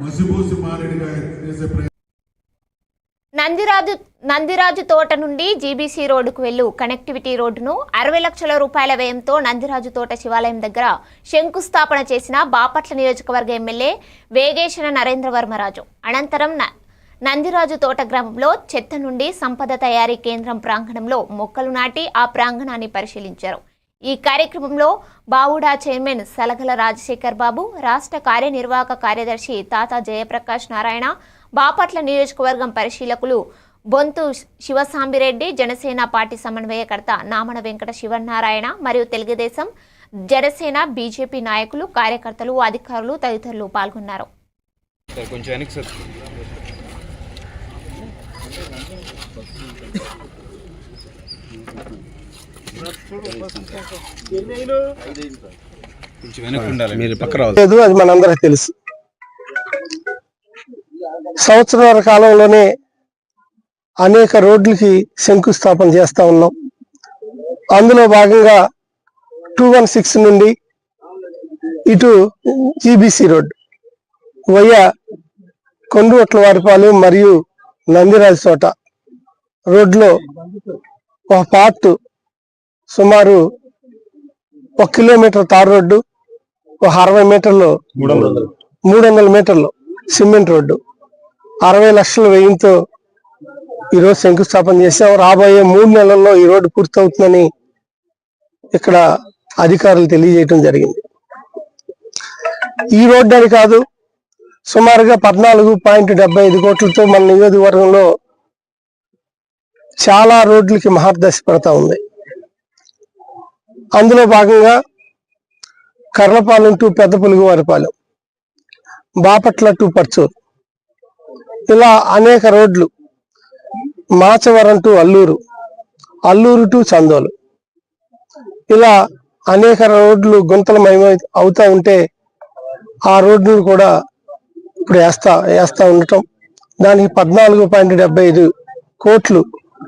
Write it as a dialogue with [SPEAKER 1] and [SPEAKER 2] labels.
[SPEAKER 1] మసిబూసి మారేడుగా చేసే ప్రయత్నం.
[SPEAKER 2] నందిరాజు నందిరాజు తోట నుండి జీబీసీ రోడ్డుకు వెళ్ళు. కనెక్టివిటీ రోడ్డును అరవై లక్షల రూపాయల వ్యయంతో నందిరాజు తోట శివాలయం దగ్గర శంకుస్థాపన చేసిన బాపట్ల నియోజకవర్గ ఎమ్మెల్యే వేగేశన నరేంద్రవర్మరాజు. అనంతరం న- నందిరాజు తోట గ్రామంలో చెత్త నుండి సంపద తయారీ కేంద్రం ప్రాంగణంలో మొక్కలు నాటి ఆ ప్రాంగణాన్ని పరిశీలించారు. ఈ కార్యక్రమంలో బావుడా చైర్మన్ సలగల రాజశేఖర్ బాబు రాష్ట్ర కార్యనిర్వాహక కార్యదర్శి తాత జయప్రకాష్ నారాయణ బాపట్ల నియోజకవర్గం పరిశీలకులు బొంతు శివసాంబిరెడ్డి జనసేన పార్టీ సమన్వయకర్త నామన వెంకట శివనారాయణ మరియు తెలుగుదేశం జనసేన బీజేపీ నాయకులు కార్యకర్తలు అధికారులు తదితరులు పాల్గొన్నారు.
[SPEAKER 3] కొంచెం
[SPEAKER 4] లేదు అది మనందరికి తెలుసు. సంవత్సరాల కాలంలోనే అనేక రోడ్లకి శంకుస్థాపన చేస్తా ఉన్నాం. అందులో భాగంగా టూ వన్ సిక్స్ నుండి ఇటు జీబీసీ రోడ్ వయ్యా కొండవట్ల వారిపాలెం మరియు నందిరాజు చోట రోడ్లో ఒక పార్ట్ సుమారు ఒక కిలోమీటర్ తార్ రోడ్డు ఒక అరవై మీటర్లు మూడు వందల మీటర్లు సిమెంట్ రోడ్డు. అరవై లక్షల వ్యయంతో ఈరోజు శంకుస్థాపన చేసాం రాబోయే మూడు నెలల్లో ఈ రోడ్డు పూర్తవుతుందని ఇక్కడ అధికారులు తెలియజేయడం జరిగింది. ఈ రోడ్డు అని కాదు సుమారుగా పద్నాలుగు పాయింట్ డెబ్బై ఐదు కోట్లతో మన నియోజకవర్గంలో చాలా రోడ్లకి మహర్దశ పడతా ఉంది. అందులో భాగంగా కర్లపాలెం టు పెద్ద పులుగువారిపాలెం బాపట్ల టు పర్చూరు. ఇలా అనేక రోడ్లు మాచవరం టు అల్లూరు అల్లూరు టు చందోలు. ఇలా అనేక రోడ్లు గుంతలమయమై అవుతూ ఉంటే ఆ రోడ్లు కూడా ఇప్పుడు వేస్తా వేస్తా ఉండటం. దానికి పద్నాలుగు పాయింట్ డెబ్బై ఐదు కోట్లు